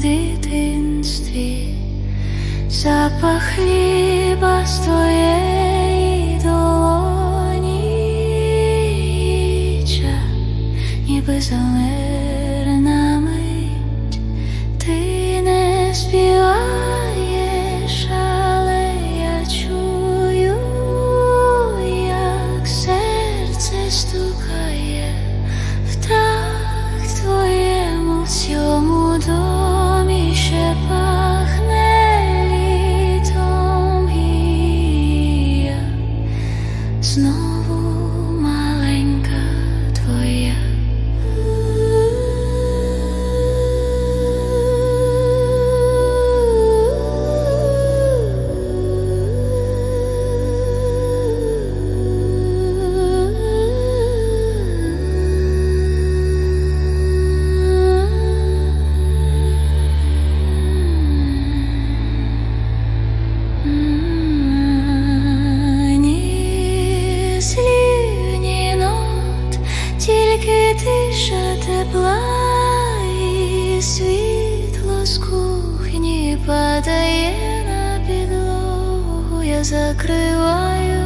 дитинстві, запах хліба з твоєї долоні, ніби замерна мить, ти не співаєш, але я чую, як серце стукає в такт твоєму в цьому домі тільки тиша тепла і світло з кухні падає на підлогу, я закриваю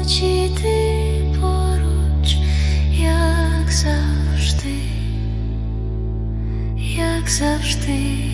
очі, ти поруч, як завжди, як завжди.